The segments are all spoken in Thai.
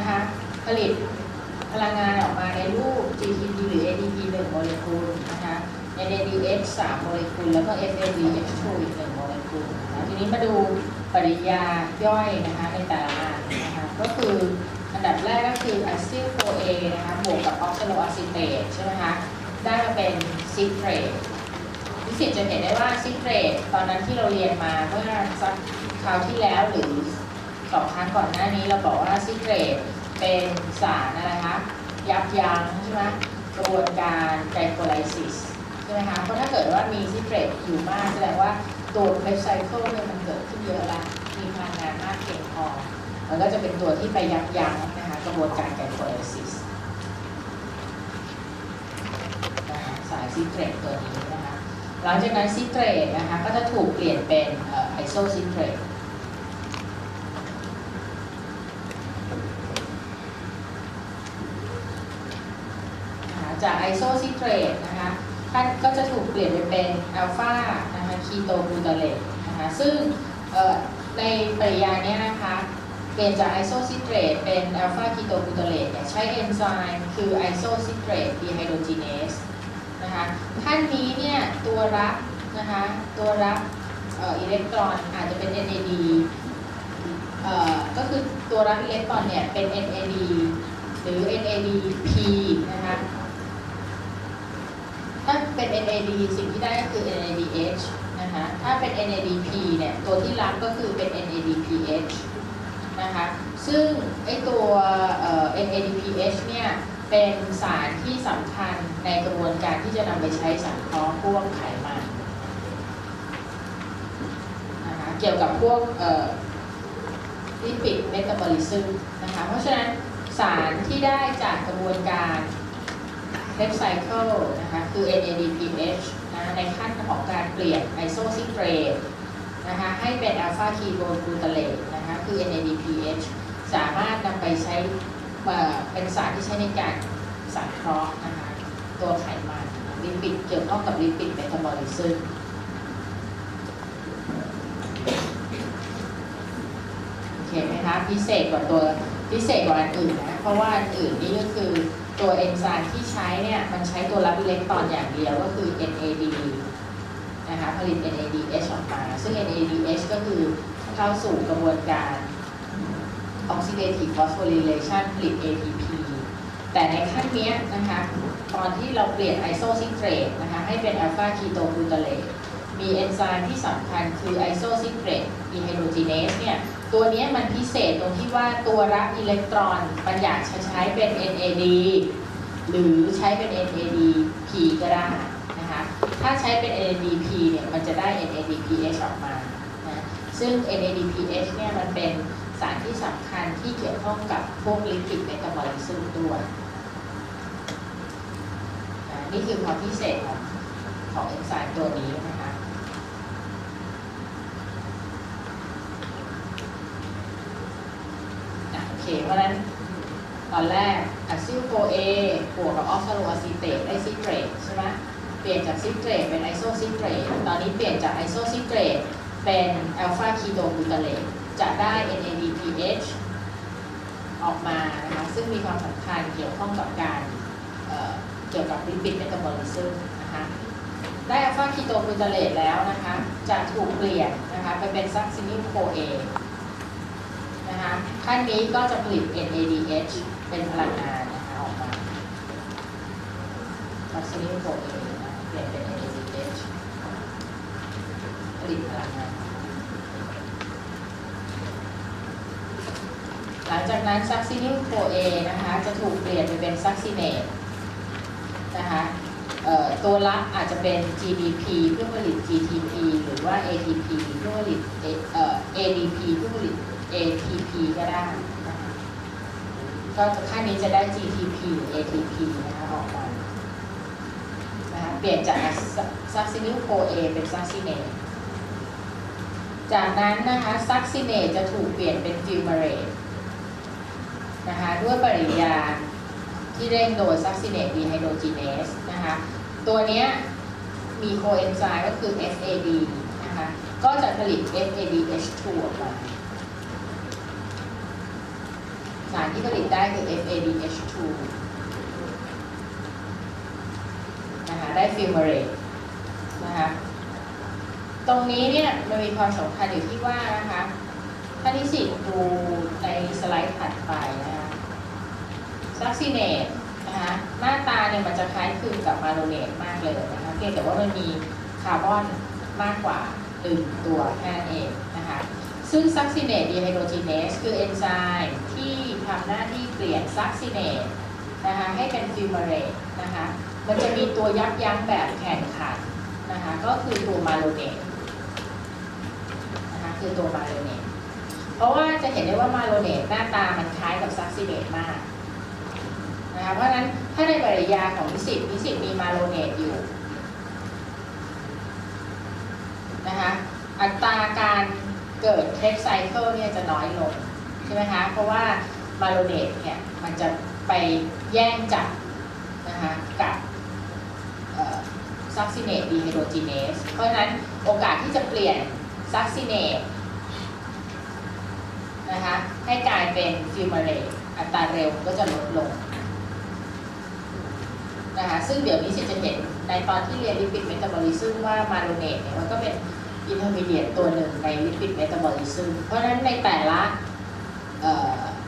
นะคะผลิตพลังงานออกมาในรูป GTP หรือ ADP 1โมเลกุลนะคะ NADH 3โมเลกุลแล้วก็ FADH2 อีก1โมเลกุลนะทีนี้มาดูปริยาย่อยนะคะในแต่ละอันนะคะก็คืออันดับแรกก็คือ acyl CoA นะคะบวกกับ oxaloacetate ใช่ไหมคะได้มาเป็น citrate นิสิตจะเห็นได้ว่า citrate ตอนนั้นที่เราเรียนมาเมื่อสักคราวที่แล้วหรือ สองครั้งก่อนหน้านี้เราบอกว่าซิเตรตเป็นสารอะไรคะยับยั้งใช่ไหมกระบวนการไกลโคไลซิสใช่ไหมคะเพราะถ้าเกิดว่ามีซิเตรตอยู่มากแสดงว่าตัวเพปไซเคิลเนี่ยมันเกิดขึ้นเยอะละมีพลังงานมากเพียงพอมันก็จะเป็นตัวที่ไปยับยั้งนะคะกระบวนการไกลโคไลซิสสายซิเตรตตัวนี้นะคะ หลังจากนั้นซิเตรตนะคะก็จะถูกเปลี่ยนเป็นไอโซซิเตรต นะคะ จากไอโซซิเทรตนะคะท่านก็จะถูกเปลี่ยนไปเป็นอัลฟานะคะคีโตบูตาเลตนะคะซึ่งในปริยานี้นะคะเปลี่ยนจากไอโซซิเทรตเป็นอัลฟาคีโตบูตาเลตเนี่ยใช้เอนไซม์คือไอโซซิเทรตดีไฮโดรจีเนสนะคะท่านนี้เนี่ยตัวรับนะคะตัวรับอ,อ,อิเล็กตรอนอาจจะเป็น NAD เอ่อก็คือตัวรับอิเล็กตรอนเนี่ยเป็น NAD หรือ NADP นะคะ NAD สิ่งที่ได้ก็คือ NADH นะคะถ้าเป็น NADP เนี่ยตัวที่รับก็คือเป็น NADPH นะคะซึ่งไอตัว NADPH เนี่ยเป็นสารที่สำคัญในกระบวนการที่จะนำไปใช้สังเคราะห์พวกไขมันนะคะเกี่ยวกับพวกลิปิดเมตาบอลิซึมนะคะเพราะฉะนั้นสารที่ได้จากกระบวนการ เทปไซเคิลนะคะคือ NADPH นะในขั้นของการเปลี่ยนไอโซซิเทรตนะคะให้เป็นอัลฟาคีโตกลูตาเลตนะคะคือ NADPH สามารถนำไปใช้เอ่อเป็นสารที่ใช้ในการสังเคราะห์นะคะตัวไขมันลิปิดเกี่ยวข้องกับลิปิดเมตาบอลิซึมโอเคไหมคะพิเศษกว่าตัวพิเศษกว่าอันอื่นนะเพราะว่าอันอื่นนี่ก็คือ ตัวเอนไซม์ที่ใช้เนี่ยมันใช้ตัวรับอิเล็กตรอนอย่างเดียวก็คือ NAD นะคะผลิต NADH ออกมา ซึ่ง NADH ก็คือเข้าสู่กระบวนการ oxidative phosphorylation ผลิต ATP แต่ในขั้นนี้นะคะ ตอนที่เราเปลี่ยนไอโซซิเทรตนะคะให้เป็นอัลฟาคีโตกลูตาเลต มีเอนไซม์ที่สำคัญคือไอโซซิเทรตดีไฮโดรจีเนสเนี่ยตัวนี้มันพิเศษตรงที่ว่าตัวรับอิเล็กตรอนมันอยากจะใช้เป็น NAD หรือใช้เป็น NADP ก็ได้นะคะถ้าใช้เป็น NADP เนี่ยมันจะได้ NADPH ออกมานะซึ่ง NADPH เนี่ยมันเป็นสารที่สำคัญที่เกี่ยวข้องกับพวกลิปิดเมตาบอลิซึมด้วยนี่คือความพิเศษของของเอนไซม์ตัวนี้นะคะ อะโอ เค เพราะนั้นตอนแรกอะซิลโคเอบวกกับออกซาโลอะซีเตตได้ซิเตรตใช่ไหมเปลี่ยนจากซิเตรตเป็นไอโซซิเตรตตอนนี้เปลี่ยนจากไอโซซิเตรตเป็นอัลฟาคีโตกลูตาเลตจะได้ NADPH ออกมานะคะซึ่งมีความสำคัญเกี่ยวข้องกับการเเกี่ยวกับลิปิดเมตาบอลิซึมนะคะได้อัลฟาคีโตกลูตาเลตแล้วนะคะจะถูกเปลี่ยนนะคะไปเป็นซักซินิลโคเอ นะคะขั้นนี้ก็จะผลิต NADH เป็นพลังงานนะคะออกมาออกซิเจนโปรเองนเปลี่ยนเป็น NADH ผลิตพลังงาน หลังจากนั้นซักซินิลโคเอนะคะจะถูกเปลี่ยนไปเป็นซักซิเนตนะคะตัวรับอาจจะเป็น GDP เพื่อผลิต GTP หรือว่า ATP เพื่อผลิต ADP เพื่อผลิต ATP ก็ได้นะคะก็ค่านี้จะได้ GTP หรือ ATP นะคะออกมานะคะเปลี่ยนจากซักซินิลโคเอเป็นซักซิเนตจากนั้นนะคะซักซิเนตจะถูกเปลี่ยนเป็นฟิวมาเรตนะคะด้วยปริยาที่เร่งโดยซักซิเนตดีไฮโดรจีเนสนะคะตัวเนี้ยมีโคเอนไซม์ก็คือ FAD นะคะก็จะผลิต FADH2 ออกมา สารที่ผลิตได้คือ FADH2 นะคะได้ฟิลเมเรตนะคะตรงนี้เนี่ยมันมีความสำคัญอยู่ที่ว่านะคะถ้านิสิดูในสไลด์ถัดไปนะคะซักซิเนตนะคะหน้าตาเนี่ยมันจะคล้ายคลึงกับมาโลเนตมากเลยนะคะเพียงแต่ว่ามันมีคาร์บอนมากกว่าหนึ่งตัวแค่นั้นเองนะคะซึ่งซักซิเนตดีไฮโดรเจีเนสคือเอนไซม์ที่ ทำหน้าที่เปลี่ยนซักซิเนตนะคะให้เป็นฟิวเมเรตนะคะมันจะมีตัวยับยั้งแบบแข่งขันนะคะก็คือตัวมาโลเนตนะคะคือตัวมาโลเนตเพราะว่าจะเห็นได้ว่ามาโลเนตหน้าตามันคล้ายกับซักซิเนตมากนะคะเพราะฉะนั้นถ้าในปริยาของนิสิตนิสิตมีมาโลเนตอยู่นะคะอัตราการเกิดเทคไซเคิลเนี่ยจะน้อยลงใช่ไหมคะเพราะว่า มาโลเนตเนี่ยมันจะไปแย่งจับนะคะกับซักซิเนตดีไฮโดรจีเนส เพราะฉะนั้นโอกาสที่จะเปลี่ยนซักซิเนตนะคะให้กลายเป็นฟิวเมเรตอัตราเร็วก็จะลดลงนะคะซึ่งเดี๋ยวนี้จะเห็นในตอนที่เรียนลิปิดเมตาบอลิซึมว่ามาโลเนตเนี่ยมันก็เป็นอินเทอร์มีเดียตตัวหนึ่งในลิปิดเมตาบอลิซึมเพราะฉะนั้นในแต่ละ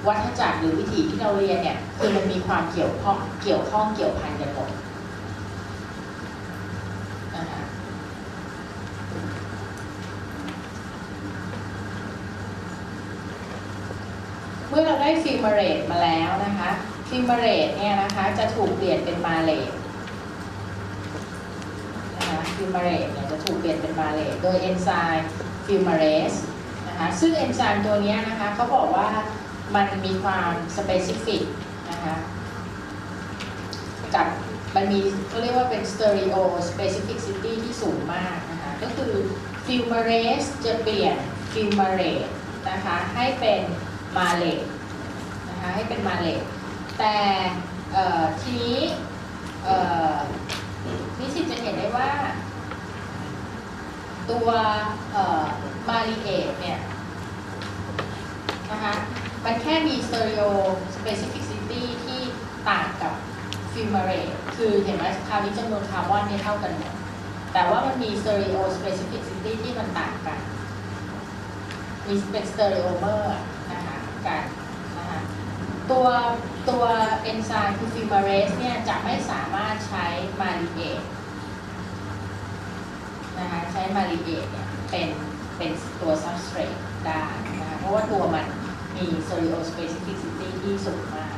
วัฏจักรหรือวิธีที่เราเรียนเนี่ยคือมันมีความเกี่ยวข้องเกี่ยวข้องเกี่ยวพันกันหมดนะคะเมื่อเราได้ฟิลมาเรตมาแล้วนะคะฟิลมาเรตเนี่ยนะคะจะถูกเปลี่ยนเป็นมาเลตนะคะฟิลมาเรตเนี่ยจะถูกเปลี่ยนเป็นมาเลตโดยเอนไซม์ฟิลมาเรสนะคะซึ่งเอนไซม์ตัวเนี้ยนะคะเขาบอกว่า มันมีความสเปซิฟิกนะคะกับมันมีเขาเรียกว่าเป็น stereo specificity ที่สูงมากนะคะ ก็คือ fumarase จะเปลี่ยน fumarate นะคะให้เป็น malate นะคะให้เป็น malate แต่ทีนี้นิสิตจะเห็นได้ว่า ตัวเอ่อ malate เนี่ยนะคะ มันแค่มี stereo specificity ที่ต่างกับฟิลมาเรตคือเห็นไหมคราวนี้จำนวนคาร์บอนเนี่ยเท่ากันหมดแต่ว่ามันมีสเตอริโอสเปซิฟิ c ซิตี้ที่มันต่างกัน มีเป็นสเตอริโอเมอร์นะคะกันนะคะตัวตัวเอนไซม์คือฟิลมาเรสเนี่ยจะไม่สามารถใช้มาริเอตนะคะใช้มาริเอตเนี่ยเป็นเป็นตัวซับสเตรตได้นะคะเพราะว่าตัวมัน มีสเตอริโอสเปซิฟิ c ซิตี้ที่สูงมาก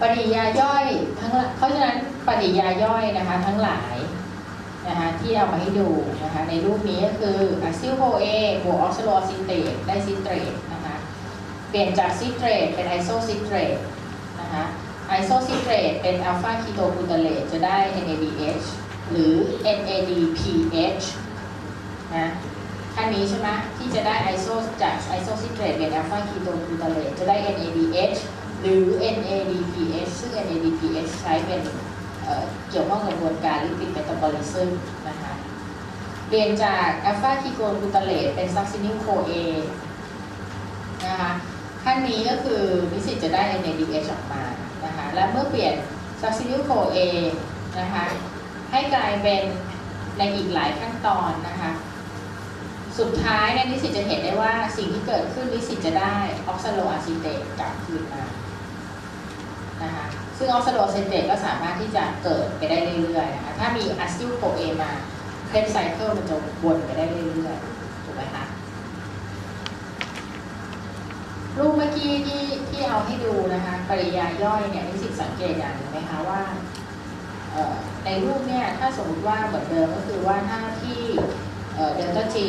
ปฏิยาย่อยทั้งเพราะฉะนั้นปฏิยาย่อยนะคะทั้งหลายนะคะที่เอามาให้ดูนะคะในรูปนี้ก็คืออะซิลโคเอบวกออกซิโลอะซิเตตได้ซิเตรตนะคะเปลี่ยนจากซิเตรตเป็นไอโซซิเตรตนะคะไอโซซิเตรตเป็นอัลฟาคีโตกูตาเลตจะได้ NADH หรือ NADPH นนี้ใช่ไหมที่จะได้ไอโซจากไอโซซิเตรตเป็นอัลฟาคีโตกูตาเลตจะได้ NADH หรือ NADPH ซึ่ง NADPH ใช้เป็นเเกี่ยวข้องกับกระบวนการลิปิดเมตาบอลิซึมนะคะเปลี่ยนจากอัลฟาคีโกลูตาเลตเป็นซักซินิลโคเอนะคะขั้นนี้ก็คือนิสิตจะได้ NADH ออกมานะคะและเมื่อเปลี่ยนซักซินิลโคเอนะคะให้กลายเป็นในอีกหลายขั้นตอนนะคะ สุดท้ายเนี่ยนิสิตจะเห็นได้ว่าสิ่งที่เกิดขึ้นนิสิตจะได้ออกซาโลอะซิเตตกลับคืนมานะคะซึ่งออกซาโลอะซิเตตก็สามารถที่จะเกิดไปได้เรื่อยๆนะคะถ้ามีอะซิลโคเอมาเคปไซเคิลมันจะวนไปได้เรื่อยๆถูกไหมคะรูปเมื่อกี้ที่ที่เอาให้ดูนะคะปริยาย่อยเนี่ยนิสิตสังเกตอย่างหนึ่งไหมคะว่าในรูปเนี่ยถ้าสมมติว่าเหมือนเดิมก็คือว่าถ้าที่ เดลต้าจี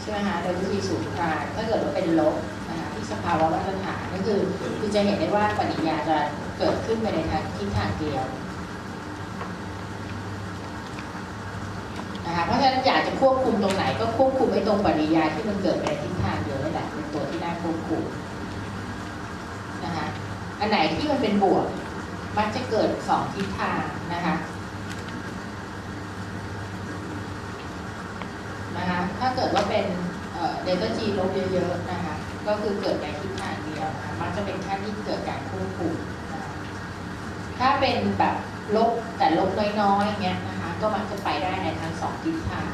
ใช่ไหมคะเดลต้าจีสูงกลางถ้าเกิดว่าเป็นลบนะคะที่สภาวะมาตรฐานก็คือคือจะเห็นได้ว่าปฏิกิริยาจะเกิดขึ้นไปในทางทิศทางเดียวนะคะเพราะฉะนั้นอยากจะควบคุมตรงไหนก็ควบคุมไอ้ตรงปฏิกิริยาที่มันเกิดไปในทิศทางเดียวนั่แหละเป็นตัวที่น่าควบคุมนะคะอันไหนที่มันเป็นบวกมักจะเกิดสองทิศทางนะคะนะคะ ถ้าเกิดว่าเป็นเดลต้าจีลบเยอะๆนะคะ ก็คือเกิดในทิศทางเดียวนะมักจะเป็นขั้นที่เกิดการควบคุมถ้าเป็นแบบลบแต่ลบน้อยๆอย่างเงี้ยนะคะ ก็มักจะไปได้ในทั้งสองทิศทาง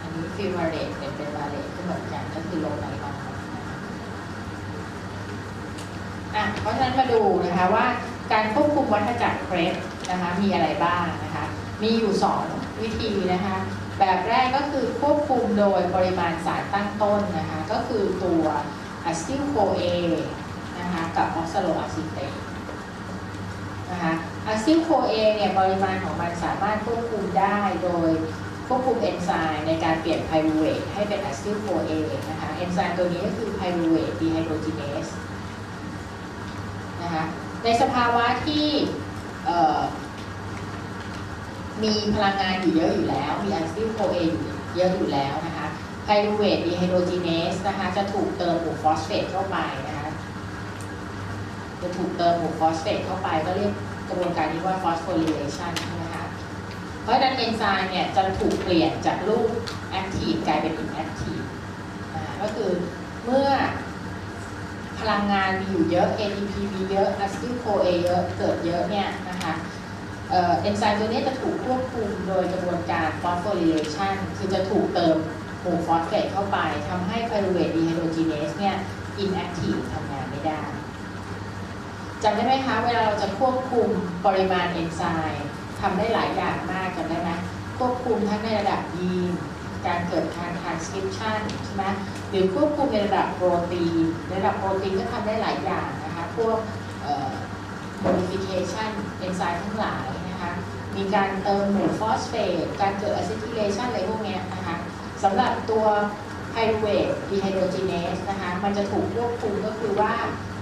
อันนี้ฟิลมาเรตเป็นเป็นมาเรตก็เหมือนกันก็คือลงไหนมาอะเพราะฉะนั้นมาดูนะคะว่า การควบคุมวัฏจักรเครปนะคะมีอะไรบ้างนะคะมีอยู่สองวิธีนะคะแบบแรกก็คือควบคุมโดยปริมาณสารตั้งต้นนะคะก็คือตัวอะซิลโคเอนะคะกับออกซาโลอะซิเตตนะคะอะซิลโคเอเนี่ยปริมาณของมันสามารถควบคุมได้โดยควบคุมเอนไซม์ในการเปลี่ยนไพรูเวทให้เป็นอะซิลโคเอนะคะเอนไซม์ตัวนี้ก็คือไพรูเวทดีไฮโดรจีเนสนะคะ ในสภาวะที่มีพลังงานอยู่เยอะอยู่แล้ว มีอะซิลโคเอยู่เยอะอยู่แล้วนะคะไพรูเวทดีไฮโดรจีเนสนะคะจะถูกเติมหมู่ฟอสเฟตเข้าไปนะคะจะถูกเติมหมู่ฟอสเฟตเข้าไปก็เรียกกระบวนการนี้ว่าฟอสโฟริเลชันใช่ไหมคะเพราะฉะนั้นเอนไซม์เนี่ยจะถูกเปลี่ยนจากรูปแอคทีฟกลายเป็นอินแอคทีฟก็คือเมื่อ พลังงานมีอยู่เยอะ ATP มีเยอะอะซิลโคเอเยอะเกิดเยอะเนี่ยนะคะเอนไซม์ตัวนี้จะถูกควบคุมโดยกระบวนการฟอสโฟริเลชันคือจะถูกเติมโมฟอสเฟตเข้าไปทำให้ไพรูเวทดีไฮโดรจีเนสเนี่ยอินแอคทีฟทำงานไม่ได้จำได้ไหมคะ เวลาเราจะควบคุมปริมาณเอนไซม์ทำได้หลายอย่างมากจำได้ไหมควบคุมทั้งในระดับยีนการเกิดการ transcription ใช่ไหม หรือควบคุมในระดับโปรตีนในระดับโปรตีนก็ทำได้หลายอย่างนะคะพวก modification เอนไซม์ทั้งหลายนะคะมีการเติมหมู่ฟอสเฟตการเกิด acetylation อะไรพวกเนี้ยนะคะสำหรับตัว pyruvate dehydrogenase นะคะมันจะถูกควบคุมก็คือว่า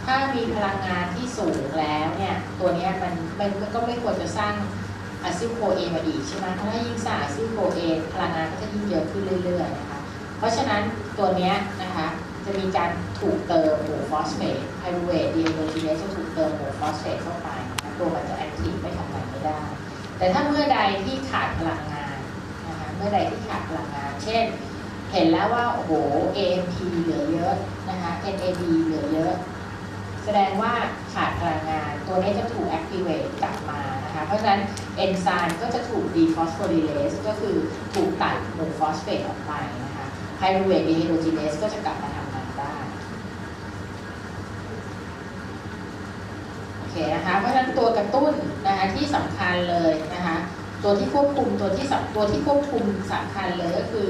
ถ้ามีพลังงานที่สูงแล้วเนี่ย ตัวเนี้ยมันมันก็ไม่ควรจะสร้างอะซิโคเอมาอีใช่ไหมเพราะถ้ายิ่งสร้างอะซิโคเอพลังงานก็จะยิ่งเยอะขึ้นเรื่อยๆนะคะ เพราะฉะนั้นตัวนี้นะคะจะมีการถูกเติมหมู่ฟอสเฟตไพรูเวทดีโดจีเนสจะถูกเติมหมู่ฟอสเฟตเข้าไปตัวมันจะแอคทีฟไม่ทำงานไม่ได้ แต่ถ้าเมื่อใดที่ขาดพลังงานนะคะเมื่อใดที่ขาดพลังงาน เช่น เห็นแล้วว่าโอ้โห AMP เหลือเยอะนะคะ NAD เหลือเยอะ แสดงว่าขาดพลังงาน ตัวนี้จะถูก activate กลับมานะคะเพราะฉะนั้นเอนไซม์ก็จะถูก dephosphorylase ก็คือถูกตัดหมู่ฟอสเฟตออกไปนะคะ pyruvate dehydrogenase ก็จะกลับมาทำงานได้โอเคนะคะเพราะฉะนั้นตัวกระตุ้นนะคะที่สำคัญเลยนะคะตัวที่ควบคุมตัวที่สำตัวที่ควบคุมสำคัญเลยก็คือ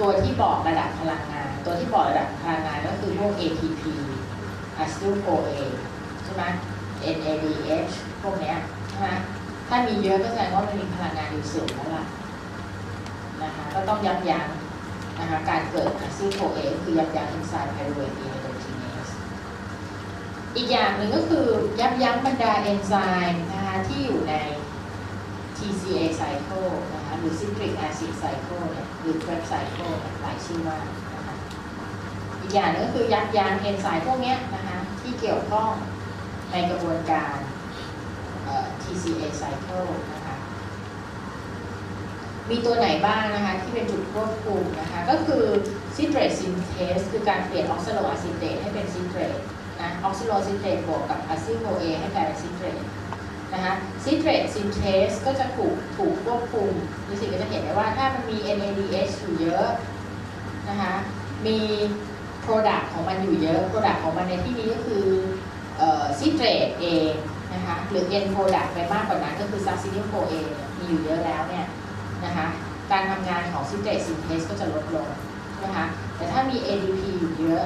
ตัวที่บอกระดับพลังงาน ตัวที่บอกระดับพลังงานก็คือพวก ATP a c e t y l c o A ใช่ไหม NADH พวกเนี้ยใช่ไหมถ้ามีเยอะก็แสดงว่ามันมีพลังงานอยู่สูงแล้วล่ะนะคะก็ต้องยับยั้ง นะคะการเกิด a c e t y l c o A คือยับยั้งเอนไซม์ไพรูเวทดีไฮโดจีเนสอีกอย่างหนึ่งก็คือยับยั้งบรรดาเอนไซม์นะคะที่อยู่ใน TCA cycle นะคะหรือ citric acid cycle เนี่ยหรือ Krebs cycle หลายชื่อมากนะคะอีกอย่างหนึงก็คือยับยั้งเอนไซม์พวกนี้นะคะที่เกี่ยวข้องในกระบวนการ TCA cycle นะ มีตัวไหนบ้างนะคะที่เป็นจุดควบคุมนะคะ ก็คือ citrate synthase คือการเปลี่ยนออกซาโลอะซิเตตให้เป็น citrate นะออกซิโลซิเตตบวกกับอะซิโลเอให้กลายเป็น citrate นะคะ citrate synthase ก็จะถูกถูกควบคุมดูสิก็จะเห็นได้ว่าถ้ามันมี NADH อยู่เยอะนะคะมี Product ของมันอยู่เยอะ Product ของมันในที่นี้ก็คือซิตรตเองนะคะหรือ N Product ไปมากกว่านั้นก็คือ Succinyl CoA เนี่ยมีอยู่เยอะแล้วเนี่ย นะคะการทำงานของซิเตรตซินเทสก็จะลดลงนะคะแต่ถ้ามี ADP อยู่เยอะ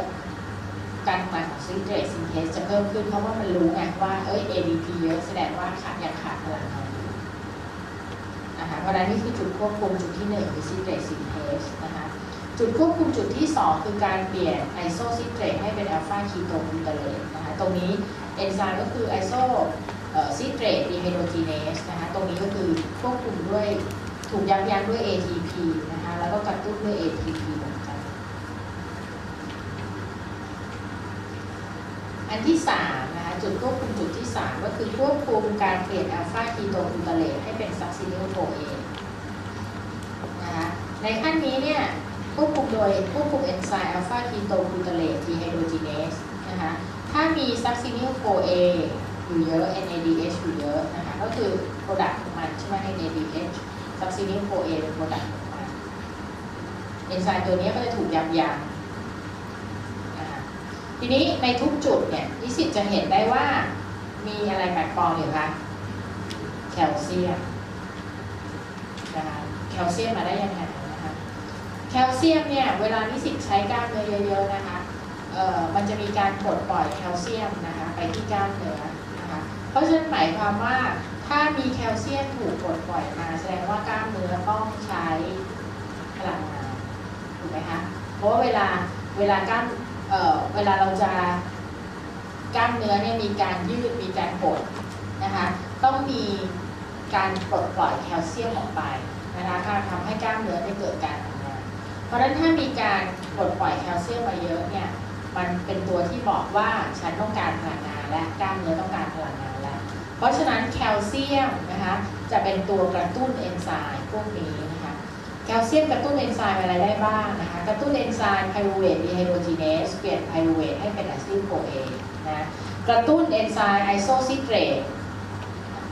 การทำงานของซิเตรตซินเทสจะเพิ่มขึ้นเพราะว่ามันรู้ไงว่าเอ้ย ADP เยอะแสดงว่าขาดยังขาดพลังงานอยู่นะคะเพราะนั้นนี่คือจุดควบคุมจุดที่หนึ่งคือซิเตรตซินเทสนะคะจุดควบคุมจุดที่ 2 คือการเปลี่ยนไอโซซิเตรตให้เป็นอัลฟาคีโตบูตาเลตนะคะตรงนี้เอนไซม์ก็คือไอโซซิเตรตดีไฮโดรจีเนสนะคะตรงนี้ก็คือควบคุมด้วย ถูกยับยั้งด้วย ATP นะคะ แล้วก็กระตุ้นด้วย ATP เหมือนกัน อันที่3นะคะจุดควบคุมจุดที่ 3 ก็คือควบคุมการเปลี่ยนอัลฟาคีโตกลูตาเลตให้เป็นซักซิลิโอโคเอนะคะในขั้นนี้เนี่ยควบคุมโดยควบคุมเอนไซม์อัลฟาคีโตกลูตาเลตทีไฮโดรจีเนสนะคะถ้ามีซักซิลิโอโคเออยู่เยอะ NADH อยู่เยอะนะคะก็คือโปรดักต์ของมันใช่ไหม NADH ซักซิลิโอโคเอนโปรดักต์ของมันเอนไซม์ตัวนี้ก็จะถูกยับยั้งนะคะทีนี้ในทุกจุดเนี่ยนิสิตจะเห็นได้ว่ามีอะไรแปลกปลอมอยู่คะแคลเซียมนะคะแคลเซียมมาได้ยังไงนะคะแคลเซียมเนี่ยเวลานิสิตใช้กล้ามเนื้อเยอะๆนะคะเอ่อมันจะมีการปลดปล่อยแคลเซียมนะคะไปที่กล้ามเนื้อนะคะเพราะฉะนั้นหมายความว่า ถ้ามีแคลเซียมถูกปลดปล่อยมา แสดงว่ากล้ามเนื้อต้องใช้พลังงานถูกไหมคะเพราะว่าเวลาเวลากล้ามเอ่อเวลาเราจะกล้ามเนื้อเนี่ยมีการยืดมีการหดนะคะต้องมีการปลดปล่อยแคลเซียมออกไปนะคะถ้าทำให้กล้ามเนื้อได้เกิดการทำงาน เพราะฉะนั้นถ้ามีการปลดปล่อยแคลเซียมมาเยอะเนี่ยมันเป็นตัวที่บอกว่าฉันต้องการพลังงานและกล้ามเนื้อต้องการพลังงาน ราะฉะนั้นแคลเซียมนะคะจะเป็นตัวกระตุ้นเอนไซม์พวกนี้นะคะแคลเซียมกระตุ้นเอนไซม์อะไรได้บ้างนะคะกระตุ้นเอนไซม์ไพรูเวทดีไฮโดรจีเนสเปลี่ยนไพรูเวทให้เป็นอะซิลโคเอนะกระตุ้นเอนไซม์ไอโซซิเตรต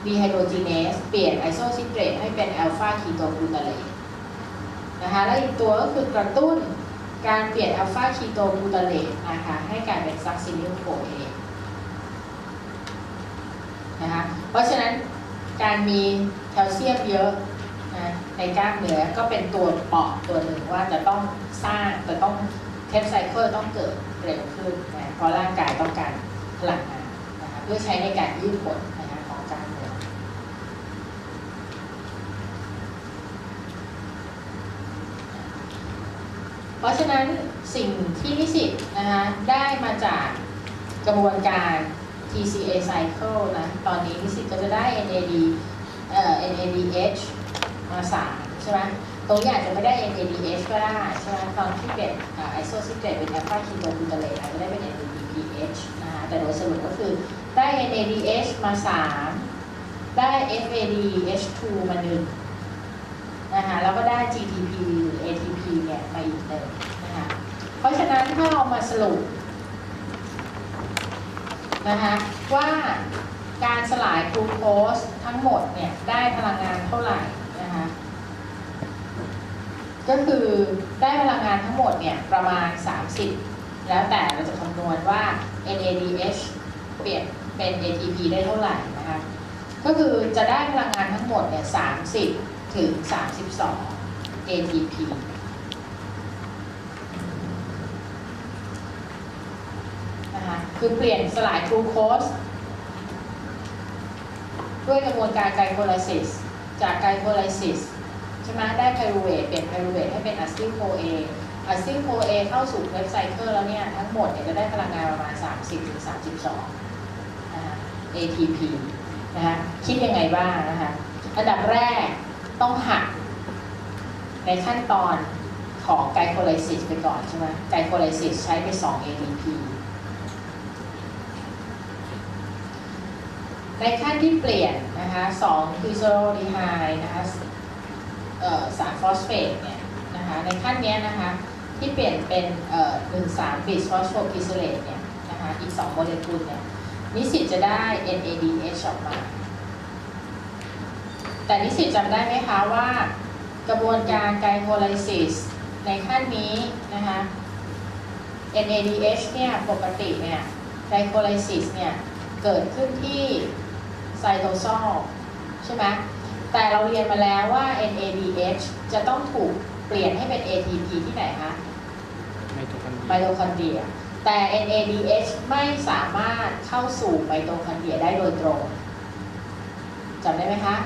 ดีไฮโดรจีเนสเปลี่ยนไอโซซิเตรตให้เป็นอัลฟาคีโตกลูตาเลตนะคะและอีกตัวก็คือกระตุ้นการเปลี่ยนอัลฟาคีโตกลูตาเลตนะคะให้กลายเป็นซักซิลิโคเอ นะคะเพราะฉะนั้นการมีแคลเซียมเยอะนะในกล้ามเนื้อก็เป็นตัวบอกตัวหนึ่งว่าจะต้องสร้างจะต้องเทปไซเคิลต้องเกิดเร็วขึ้นนะเพราะร่างกายต้องการพลังงานนะคะเพื่อใช้ในการยืดหดนะคะของกล้ามเนื้อเพราะฉะนั้นสิ่งที่นิสิตนะคะได้มาจากกระบวนการ TCA cycle นะ ตอนนี้นิสิตก็จะได้ NAD เอ่อ NADH มาสามใช่ไหมตรงนี้อาจจะไม่ได้ NADH ก็ได้ใช่ไหมตอนที่เป็นไอโซซิเตรตเป็น alpha ketoglutarate อาจจะได้เป็น NADPH นะคะแต่โดยสรุปก็คือได้ NADH มาสามได้ FADH2 มาหนึ่งนะคะแล้วก็ได้ GTP หรือ ATP เนี่ยมาอีกหนึ่งนะคะเพราะฉะนั้นถ้าเรามาสรุป นะคะว่าการสลายกลูโคสทั้งหมดเนี่ยได้พลังงานเท่าไหร่นะคะก็คือได้พลังงานทั้งหมดเนี่ยประมาณ 30 แล้วแต่เราจะคำนวณว่า NADH เปลี่ยนเป็น ATP ได้เท่าไหร่นะคะก็คือจะได้พลังงานทั้งหมดเนี่ย30 ถึง 32 ATP นะ คือเปลี่ยนสลายกลูโคสด้วยกระบวนการไกลโคไลซิสจากไกลโคไลซิสใช่ไหมได้ไพรูเวทเปลี่ยนไพรูเวทให้เป็นอะซิลโคเออะซิลโคเอเข้าสู่เว็บไซเคิลแล้วเนี่ยทั้งหมดเนี่ยจะได้พลังงานประมาณ 30ถึง32นะคะ ATP นะคะคิดยังไงบ้างนะคะอันดับแรกต้องหักในขั้นตอนของไกลโคไลซิสไปก่อนใช่ไหมไกลโคไลซิสใช้ไป 2 ATP ในขั้นที่เปลี่ยนนะคะ2คือโซโลดีไฮนะคะสารฟอสเฟตเนี่ยนะคะในขั้นนี้นะคะที่เปลี่ยนเป็นเอ่อ1 3บิสฟอสโฟกิสเลตเนี่ยนะคะอีก2โมเลกุลเนี่ยนิสิตจะได้ NADH ออกมา แต่นิสิตจำได้ไหมคะว่ากระบวนการไกลโคไลซิสในขั้นนี้นะคะ NADH เนี่ยปกติเนี่ยไกลโคไลซิสเนี่ยเกิดขึ้นที่ ไซโตโซลใช่ไหมแต่เราเรียนมาแล้วว่า NADH จะต้องถูกเปลี่ยนให้เป็น ATP ที่ไหนคะไมโทคอนเดไมรียโทคอนเดรียแต่ NADH ไม่สามารถเข้าสู่ไมโทคอนเดรียได้โดยตรงจำได้ไหมคะ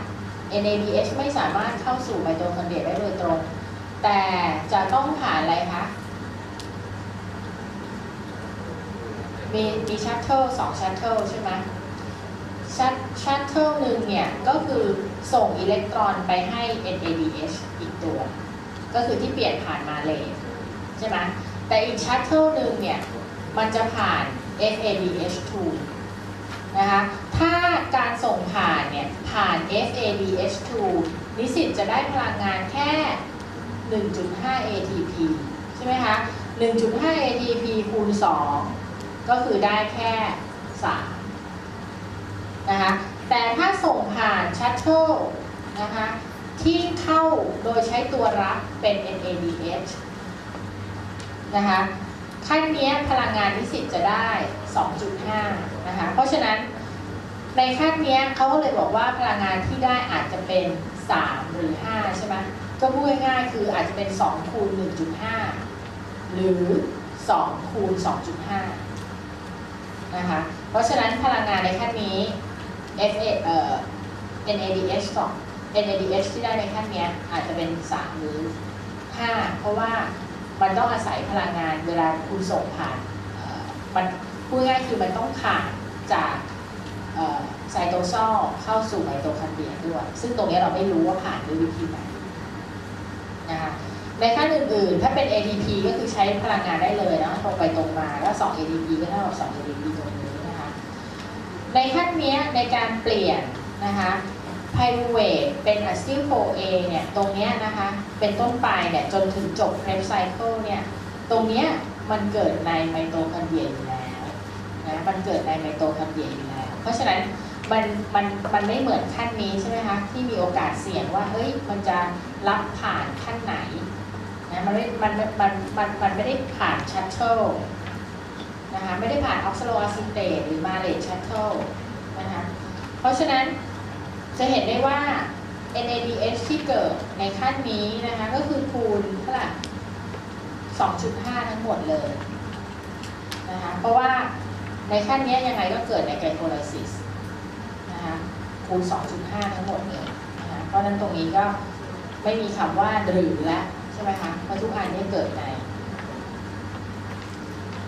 NADH ไม่สามารถเข้าสู่ไมโทคอนเดรียได้โดยตรง แต่จะต้องผ่านอะไรคะมีมีชัตเทิลสองชัตเทิลใช่ไหม ชัตชัตเทิลหนึ่งเนี่ยก็คือส่งอิเล็กตรอนไปให้ NADH อีกตัว ก็คือที่เปลี่ยนผ่านมาเลนใช่ไหมแต่อีกชัตเทิลหนึ่งเนี่ยมันจะผ่าน FADH2 นะคะถ้าการส่งผ่านเนี่ยผ่าน FADH2 นิสิตจะได้พลังงานแค่ 1.5 ATP ใช่ไหมคะ 1.5 ATP คูณ 2 ก็คือได้แค่ 3 นะคะแต่ถ้าส่งผ่านชัตเทิลนะคะที่เข้าโดยใช้ตัวรับเป็น NADH นะคะขั้นเนี้ยพลังงานนิสิตจะได้ 2.5 นะคะ เพราะฉะนั้นในขั้นเนี้ยเขาก็เลยบอกว่าพลังงานที่ได้อาจจะเป็น 3 หรือ 5 ใช่ไหมก็พูดง่ายๆคืออาจจะเป็น 2 คูณ 1.5 หรือ 2 คูณ 2.5 นะคะ เพราะฉะนั้นพลังงานในขั้นนี้ FA เอ่อ NADH 2 NADH ที่ได้ในขั้นเนี้ยอาจจะเป็น3หรือ5เพราะว่ามันต้องอาศัยพลังงานเวลาคุณส่งผ่านมันพูดง่ายคือมันต้องผ่านจากไซโตซอลเข้าสู่ไมโตคอนเดรียด้วย ซึ่งตรงนี้เราไม่รู้ว่าผ่านด้วยวิธีไหนนะคะในขั้นอื่นๆ ถ้าเป็น ATP ก็คือใช้พลังงานได้เลยนะตรงไปตรงมาแล้ว2 ATP ก็เท่ากับ2 ATP ตรงนี้นะคะ ในขั้นนี้ในการเปลี่ยนนะคะไพรูเวทเป็นอะซิลโฟเอเนี่ยตรงเนี้ยนะคะเป็นต้นไปเนี่ยจนถึงจบเครปไซเคิลเนี่ยตรงเนี้ยมันเกิดในไมโตคอนเดรียอยู่แล้วนะมันเกิดในไมโตคอนเดรียอยู่แล้ว เพราะฉะนั้นมันมันมันไม่เหมือนขั้นนี้ใช่ไหมคะที่มีโอกาสเสี่ยงว่าเฮ้ยมันจะรับผ่านขั้นไหนนะมันไม่มันมันมันมันไม่ได้ผ่านชัตเทิล นะคะไม่ได้ผ่านออกซาโลอะซิเตตหรือมาเลตชัตเทิลนะคะเพราะฉะนั้นจะเห็นได้ว่า NADH ที่เกิดในขั้นนี้นะคะก็คือคูณเท่าไหร่2.5 ทั้งหมดเลยนะคะเพราะว่าในขั้นนี้ยังไงก็เกิดในไกลโคไลซิสนะคะคูณ 2.5 ทั้งหมดเลยนะคะเพราะฉะนั้นตรงนี้ก็ไม่มีคำว่าหรือแล้วใช่ไหมคะเพราะทุกอันนี้เกิดใน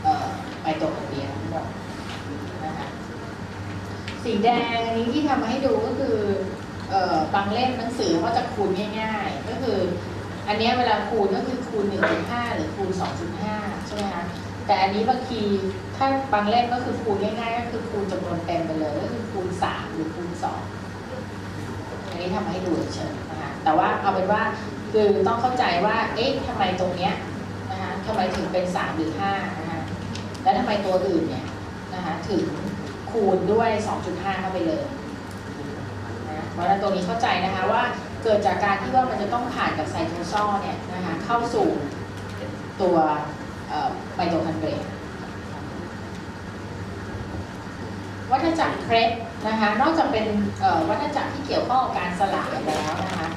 เอ่อ ไมโตคนเดียทั้งหมดนะคะสีแดงอันนี้ที่ทำมาให้ดูก็คือบางเล่มหนังสือเขาจะคูณง่าย ๆ ก็คืออันนี้เวลาคูณก็คือคูณ1.5หรือคูณ2.5ใช่ไหมคะแต่อันนี้บางทีถ้าบางเล่มก็คือคูณง่ายๆก็คือคูณจำนวนเต็มไปเลยก็คือคูณ3หรือคูณ2อันนี้ทำมาให้ดูเฉยๆนะคะแต่ว่าเอาเป็นว่าคือต้องเข้าใจว่าเอ๊ะทำไมตรงเนี้ยนะคะทำไมถึงเป็น 3 หรือ5นะคะ แล้วทำไมตัวอื่นเนี่ยนะคะถึงคูณด้วย 2.5 เข้าไปเลยนะเพราะฉะนั้นตรงนี้เข้าใจนะคะว่าเกิดจากการที่ว่ามันจะต้องผ่านกับไซโทซอลเนี่ยนะคะเข้าสู่ตัวไมโตคอนเดรียวัฏจักรเครปนะคะนอกจากเป็นวัฏจักรที่เกี่ยวข้องกับการสลายแล้วนะคะ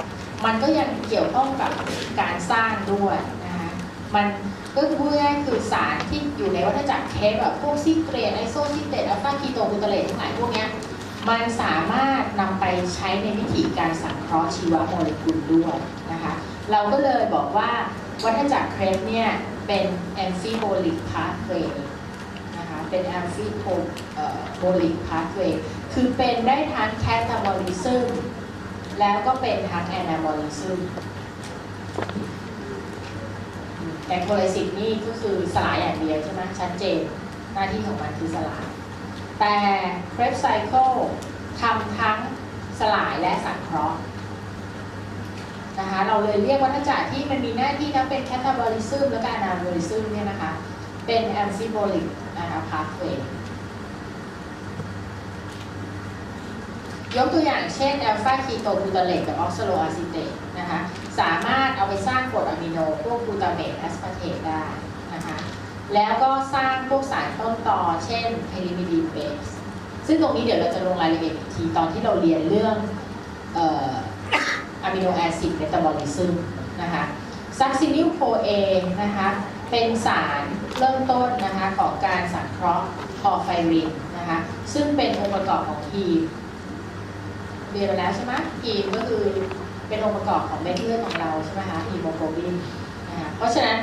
มันก็ยังเกี่ยวข้องกับการสร้างด้วยนะคะมัน ก็คือพูดง่ายคือสารที่อยู่ในวัฏจักรเคปแบบพวกซิเตรตไอโซซิเตรตอัลฟาคีโตกูตเลตทั้งหลายพวกเนี้ยมันสามารถนำไปใช้ในวิธีการสังเคราะห์ชีวโมเลกุลด้วยนะคะ เราก็เลยบอกว่าวัฏจักรเครปเนี่ยเป็นแอมฟิโบลิกพาสเวย์นะคะเป็นแอมฟิโบลิกพาสเวย์คือเป็นได้ทั้งแคตาบอลิซึมแล้วก็เป็นทั้งแอนาบอลิซึม แต่โคไลซิสนี่ก็คือสลายอย่างเดียวใช่ไหมชัดเจนหน้าที่ของมันคือสลาย แต่เฟรปไซเคิลทำทั้งสลายและสังเคราะห์นะคะเราเลยเรียกวัฏจักรที่มันมีหน้าที่ทั้งเป็นแคตาบอลิซึมและก็อนาบอลิซึมเนี่ยนะคะ เป็นแอมฟิโบลิกนะคะพาสเวย์ ยกตัวอย่างเช่นแอลฟาคีโตกลูตาเลตกับออกซาโลอะซิเตตนะคะสามารถเอาไปสร้างกรดอะมิโนพวกกลูตาเมตแอสพาร์เทตได้นะคะแล้วก็สร้างพวกสารต้นตอเช่นเพริมิดีนเบสซึ่งตรงนี้เดี๋ยวเราจะลงรายละเอียดอีกทีตอนที่เราเรียนเรื่องอะมิโนแอซิดเมตาบอลิซึมนะคะซักซินิลโคเอนะคะเป็นสารเริ่มต้นนะคะของการสังเคราะห์พอไฟรินนะคะซึ่งเป็นองค์ประกอบของฮีม เรียนไปแล้วใช่ไหมฮีมก็คือเป็นองค์ประกอบของเม็ดเลือดของเราใช่ไหมคะฮีโมโกลบินนะคะเพราะฉะนั้น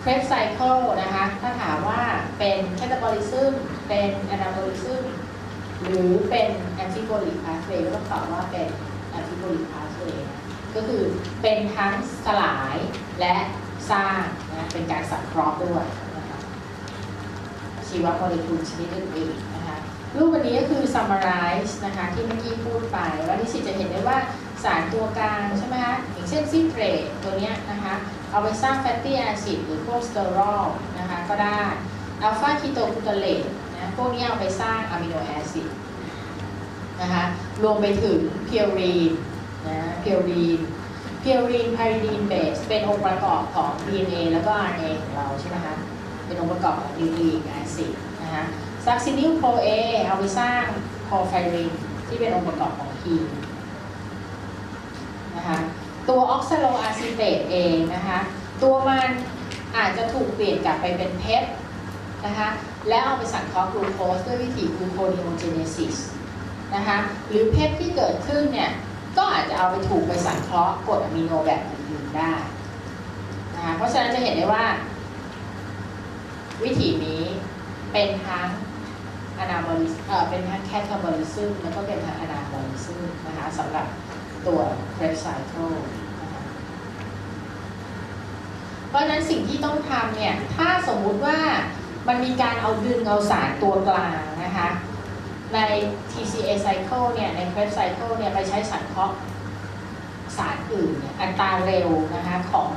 เครปไซเคิลนะคะถ้าถามว่าเป็นแคตาบอลิซึมเป็นแอนาบอลิซึมหรือเป็นแอนติโบลิกพาสเวย์ก็ต้องตอบว่าเป็นแอนติโบลิกพาสเวย์ก็คือเป็นทั้งสลายและสร้างนะเป็นการสังเคราะห์ด้วยนะคะชีวโมเลกุลชนิดอื่นๆ รูปอันนี้ก็คือ summarize นะคะที่เมื่อกี้พูดไปว่านิสิตจะเห็นได้ว่าสารตัวกลางใช่ไหมคะอย่างเช่นซิเทรตตัวเนี้ยนะคะเอาไปสร้าง fatty acid หรือพวกสเตอรอลนะคะก็ได้อัลฟาคีโตกูตาเลตนะพวกนี้เอาไปสร้างอะมิโนแอซิดนะคะรวมไปถึงเพียวรีนนะเพียวรีนเพียวรีนไพรีดีนเบสเป็นองค์ประกอบของ DNA แล้วก็ RNA ของเราใช่ไหมคะเป็นองค์ประกอบของนิวคลีอิกแอซิดนะคะ ซักซินิลโคเอเอาไปสร้างคอไฟรินที่เป็นองค์ประกอบของฮีมนะคะตัวออกซาโลอาซิเตตเองนะคะตัวมันอาจจะถูกเปลี่ยนกลับไปเป็นเพชรนะคะแล้วเอาไปสังเคราะห์กลูโคสด้วยวิธีกลูโคนิโอเจเนซิสนะคะหรือเพชรที่เกิดขึ้นเนี่ยก็อาจจะเอาไปถูกไปสังเคราะห์กรดอะมิโนแบบอื่นๆได้นะคะเพราะฉะนั้นจะเห็นได้ว่า วิธีนี้เป็นทั้ง อนาบอลิเอ่อเป็นทั้งแคทาบอลิซึมแล้วก็เป็นทั้งอนาบอลิซึมนะคะสำหรับตัวเ e ร c ไซเคิลเพราะฉะนั้นสิ่งที่ต้องทำเนี่ย ถ้าสมมุติว่ามันมีการเอาดึงเอาสารตัวกลางนะคะ ใน TCA cycle เนี่ย ใน Krebs cycle เนี่ย ไปใช้สังเคราะห์สารอื่นเนี่ย อัตราเร็วนะคะของ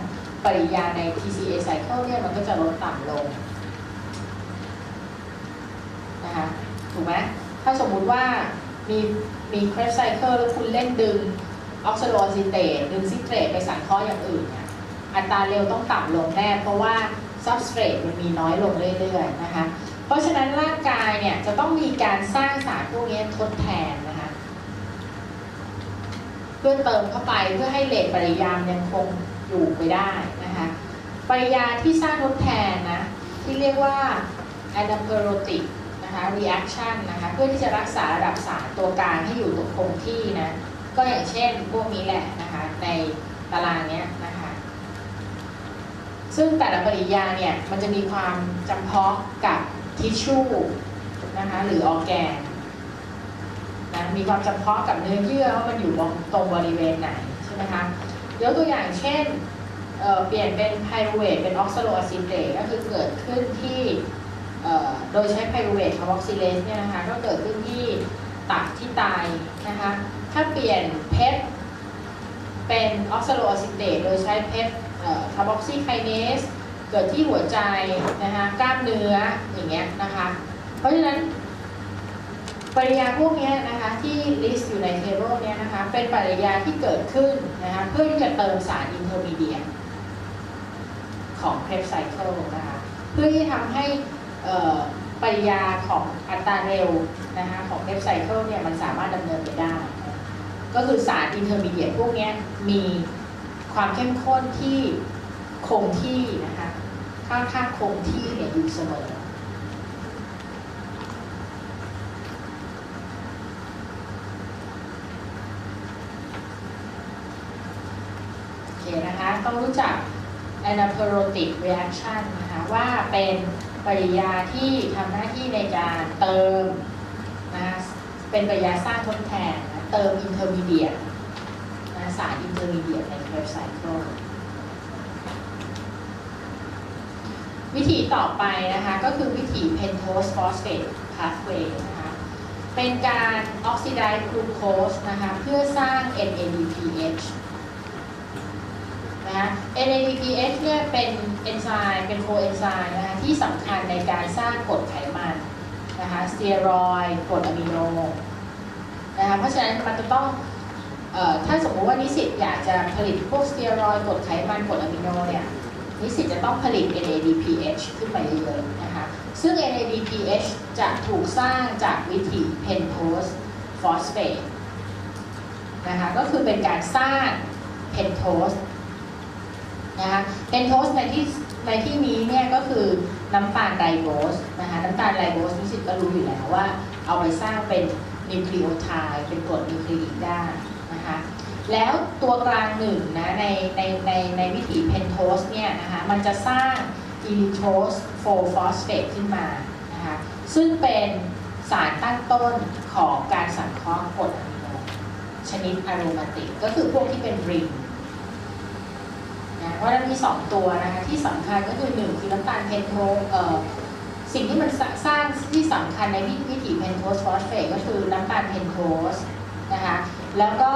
ปริยาใน TCA cycle เนี่ย มันก็จะลดต่ำลง นะคะถูกไหมถ้าสมมุติว่ามีมีเครปไซเคิลแล้วคุณเล่นดึงออกซิโลซิเตตดึงซิเตรตไปสังเคราะห์อย่างอื่นเนี่ยอัตราเร็วต้องต่ำลงแน่เพราะว่าซับสเตรตมันมีน้อยลงเรื่อยๆนะคะเพราะฉะนั้นร่างกายเนี่ยจะต้องมีการสร้างสารพวกนี้ทดแทนนะคะเพื่อเติมเข้าไปเพื่อให้เลทปริยามยังคงอยู่ไปได้นะคะปริยาที่สร้างทดแทนนะที่เรียกว่า anaplerotic นะคะ reaction นะคะ เพื่อที่จะรักษาระดับสารตัวกลางให้อยู่ตรงคงที่นะ ก็อย่างเช่นพวกนี้แหละนะคะ ในตารางเนี้ยนะคะ ซึ่งแต่ละปริยาเนี่ยมันจะมีความจำเพาะกับทิชชู่นะคะหรือออแกนนะมีความจำเพาะกับเนื้อเยื่อว่ามันอยู่ตรงบริเวณไหนใช่ไหมคะยกตัวอย่างเช่นเเปลี่ยนเป็นไพรเวทเป็นออกซาโลอะซิเตก็คือเกิดขึ้นที่ โดยใช้ไพรูเวทคาร์บอกซิเลสเนี่ยนะคะก็เกิดขึ้นที่ตับที่ไตนะคะ ถ้าเปลี่ยนเพชเป็นออกซาโลอซิเตตโดยใช้เพชคาร์บอกซิไคเนสเกิดที่หัวใจนะคะกล้ามเนื้ออย่างเงี้ยนะคะ เพราะฉะนั้นปริยาพวกเนี้ยนะคะที่ลิสต์อยู่ในเทเบิลเนี้ยนะคะเป็นปริยาที่เกิดขึ้นนะคะเพื่อที่จะเติมสารอินเทอร์มีเดียของเครปไซเคิลนะคะเพื่อที่ทำให้ ปริยาของอัตราเร็วนะคะของเ e ฟไซเคิลเนี่ยมันสามารถดำเนินไปได้ ก็คือสารอินเทอร์มีเดียพวกนี้มีความเข้มข้นที่คงที่นะคะค่อนข้าคงที่เนี่ยอยู่เสมอโอเคนะคะต้องรู้จัก anaplerotic reaction นะคะว่าเป็น ปริยาที่ทำหน้าที่ในการเติมนะเป็นปริยาสร้างทดแทนนะเติม intermediate นะสาร intermediate ใน Krebs cycle วิธีต่อไปนะคะก็คือวิธี pentose phosphate pathway นะคะเป็นการ oxidize glucose นะคะเพื่อสร้าง NADPH นะคะ NADPH เนี่ยเป็นเอนไซม์เป็นโคเอนไซม์นะคะที่สำคัญในการสร้างกรดไขมันนะคะสเตียรอยด์กรดอะมิโนนะคะเพราะฉะนั้นมันจะต้องออถ้าสมมติว่านิสิตอยากจะผลิตพวกสเตียรอยด์กรดไขมันกรดอะมิโนเนี่ยนิสิตจะต้องผลิต NADPH ขึ้นมาเยอะๆนะคะซึ่ง NADPH จะถูกสร้างจากวิธี pentose phosphate นะคะก็คือเป็นการสร้าง pentose นะคะเป็นโทสในที่ในที่นี้เนี่ยก็คือน้ำตาลไดโบสนะคะน้ำตาลไดโบสนิสิตก็รู้อยู่แล้วว่า เอาไปสร้างเป็นนิวคลีโอไทด์เป็นกรดนิวคลีอิกได้นะคะแล้วตัวกลางหนึ่งนะในในในในวิถีเพนโทสเนี่ยนะคะมันจะสร้างอีลิโทสโฟฟอสเฟตขึ้นมานะคะซึ่งเป็นสารตั้งต้นของการสังเคราะห์กรดอะมิโนชนิดอะโรมาติกก็คือพวกที่เป็นริง นะเพราะฉะนั้นมี 2 ตัวนะคะที่สำคัญก็คือ 1 คือน้ำตาลเพนโทเอ่อสิ่งที่มันสสร้างที่สำคัญในวิถีเพนโทสฟอสเฟตก็คือน้ำตาลเพนโทสนะคะแล้วก็